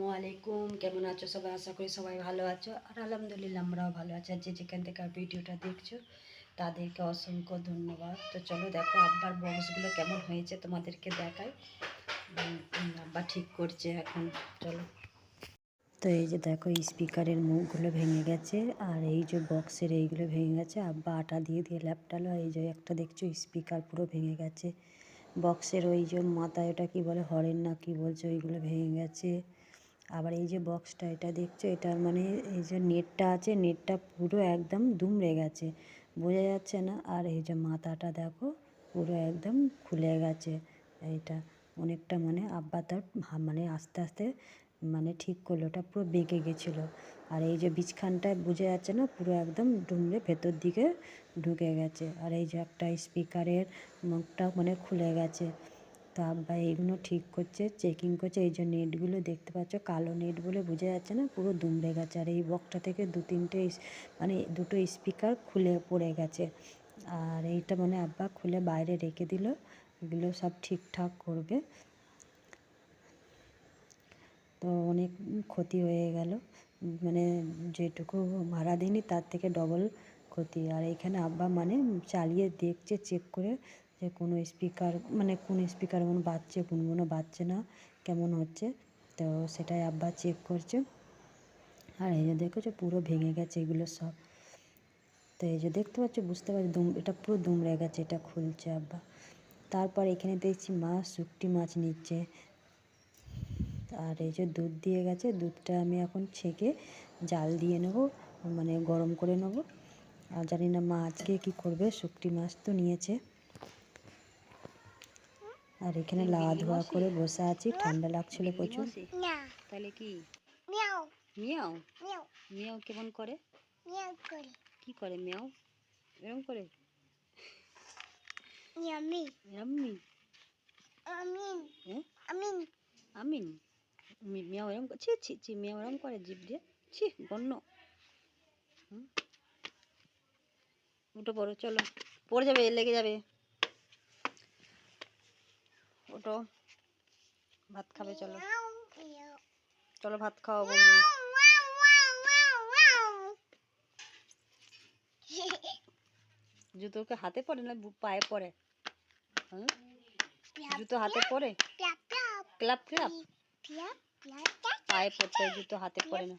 আসসালামু আলাইকুম। কেমন আছো সবাই? আশা করি সবাই ভালো আছো। আর আলহামদুলিল্লাহ আমরাও ভালো আছি। আর যে যেখান থেকে আর ভিডিওটা দেখছ, তাদেরকে অসংখ্য ধন্যবাদ। তো চলো দেখো আব্বার বক্সগুলো কেমন হয়েছে তোমাদেরকে দেখাই। আব্বা ঠিক করছে এখন। চলো। তো এই যে দেখো স্পিকারের মুখগুলো ভেঙে গেছে। আর এই যে বক্সের এইগুলো ভেঙে গেছে। আব্বা আটা দিয়ে দিয়ে ল্যাপটালো। আর এই যে একটা দেখছ স্পিকার পুরো ভেঙে গেছে। বক্সের ওই যে মাথায় ওটা কী বলে, হরেন না কী বলছে, ওইগুলো ভেঙে গেছে। আবার এই যে বক্সটা এটা দেখছ? এটার মানে এই যে নেটটা আছে, নেটটা পুরো একদম দুমড়ে গেছে। বোঝা যাচ্ছে না? আর এই যে মাথাটা দেখো, পুরো একদম খুলে গেছে। এইটা অনেকটা মানে আব্বা তার মানে আস্তে আস্তে মানে ঠিক করল, ওটা পুরো বেঁকে গেছিল। আর এই যে বীজখানটা বোঝা যাচ্ছে না, পুরো একদম ডুমড়ে ভেতর দিকে ঢুকে গেছে। আর এই যে একটা স্পিকারের মুখটা মানে খুলে গেছে। তো আব্বা এইগুলো ঠিক করছে চেকিং করছে, এই যে নেটগুলো দেখতে পাচ্ছ, কালো নেট বলে বোঝা যাচ্ছে না, পুরো দুমড়ে গেছে। আর এই বক্সটা থেকে দু তিনটে মানে দুটো স্পিকার খুলে পড়ে গেছে। আর এইটা মানে আব্বা খুলে বাইরে রেখে দিল, এগুলো সব ঠিকঠাক করবে। তো অনেক ক্ষতি হয়ে গেল। মানে যেটুকু ভাড়া দিইনি তার থেকে ডবল ক্ষতি। আর এখানে আব্বা মানে চালিয়ে দেখছে চেক করে যে কোনো স্পিকার মানে কোন স্পিকার কোনো বাজছে কোনগুলো বাজছে না, কেমন হচ্ছে, তো সেটাই আব্বা চেক করছে। আর এই যে দেখেছ পুরো ভেঙে গেছে এগুলো সব। তো এই যে দেখতে পাচ্ছ, বুঝতে পারছ, দুম, এটা পুরো দুমড়ে গেছে, এটা খুলছে আব্বা। তারপর এখানে দেখছি মাছ শুকটি মাছ নিচ্ছে। আর এই যে দুধ দিয়ে গেছে, দুধটা আমি এখন ছেঁকে জাল দিয়ে নেব মানে গরম করে নেব। আর জানি না মা আজকে কী করবে শুকটি মাছ তো নিয়েছে। আর এখানে লাওয়া ধোয়া করে বসে আছি ঠান্ডা লাগছিল প্রচুর। তাহলে কি? মিয়াও। মিয়াও? মিয়াও। মিয়াও কেমন করে? মিয়াও করে। কি করে মিয়াও? এরম করে? ইয়ামি। এমনি আমিন। হ্যাঁ আমিন। আমিন? মিয়াও এরম করে ছি ছি ছি মিয়াও এরম করে জিভ দিয়ে। ছি গণ্য। হুম। উঠো পড়ো চলো। পড়ে যাবে লেগে যাবে। ওটো ভাত খাবে চলো। চলো ভাত খাওয়া বন্ধু জুতোকে হাতে পরে না পায়ে পরে? জুতো হাতে পরে? প্লা টা পায়ে পড়তে জুতো হাতে পরে না।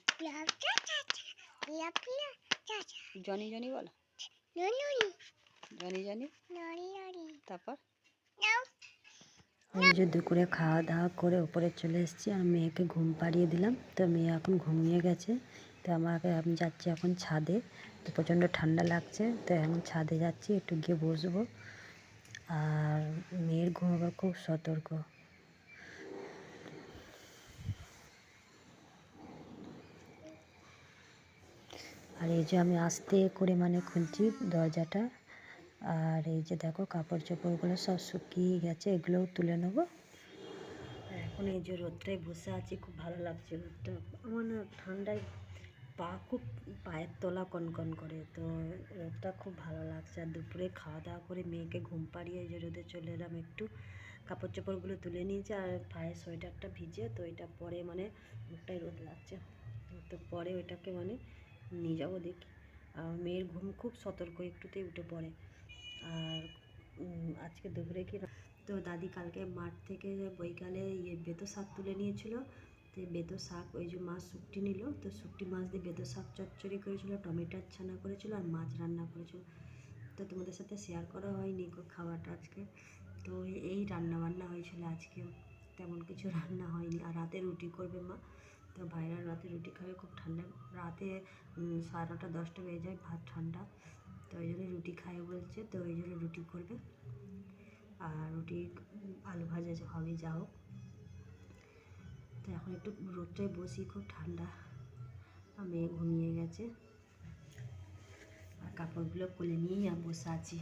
জনি জনি বলো। Johnny Johnny. তারপর? এই যে দুপুরে খাওয়া দাওয়া করে উপরে চলে এসেছি আর মেয়েকে ঘুম পাড়িয়ে দিলাম। তো মেয়ে এখন ঘুমিয়ে গেছে। তো আমাকে, আমি যাচ্ছি এখন ছাদে। তো প্রচণ্ড ঠান্ডা লাগছে। তো এখন ছাদে যাচ্ছি, একটু গিয়ে বসবো। আর মেয়ের ঘুম আবার খুব সতর্ক। আর এই যে আমি আস্তে করে মানে খুলছি দরজাটা। আর এই যে দেখো কাপড় চোপড়গুলো সব শুকিয়ে গেছে, এগুলোও তুলে নেব। এখন এই যে রোদটায় বসে আছি, খুব ভালো লাগছে রোদটা। আমার না ঠান্ডায় পা খুব, পায়ের তলা কনকন করে, তো রোদটা খুব ভালো লাগছে। আর দুপুরে খাওয়া দাওয়া করে মেয়েকে ঘুম পাড়িয়ে যে রোদে চলে এলাম একটু কাপড় চোপড়গুলো তুলে নিয়েছে আর পায়ের সোয়েটারটা ভিজে তো এটা পরে মানে মুখটাই রোদ লাগছে। তো পরে ওইটাকে মানে নিয়ে যাব দেখি। আর মেয়ের ঘুম খুব সতর্ক, একটুতেই উঠে পড়ে। আর আজকে দুপুরে কি তো দাদি কালকে মাঠ থেকে বৈকালে ইয়ে বেতো শাক তুলে নিয়েছিল, তো বেতো শাক, ওই যে মাছ শুকটি নিল, তো শুকটি মাছ দিয়ে বেতো শাক চচ্চড়ি করেছিল, টমেটোর ছানা করেছিল আর মাছ রান্না করেছিল। তো তোমাদের সাথে শেয়ার করা হয়নি খাবারটা আজকে। তো এই- এই রান্না বান্না হয়েছিল আজকে তেমন কিছু রান্না হয়নি। আর রাতে রুটি করবে মা। তো ভাইরা রাতে রুটি খাবে, খুব ঠান্ডা। রাতে সাড়ে নটা, দশটা বেজে যায়, ভাত ঠান্ডা। তো ওই জন্য রুটি খাই বলছে, তো ওই জন্য রুটি করবে। আর রুটি, আলু ভাজা হবে, যা হোক। তো এখন একটু রোদটায় বসি, খুব ঠান্ডা। মেয়ে ঘুমিয়ে গেছে। আর কাপড়গুলো খুলে নিয়েই বসে আছি।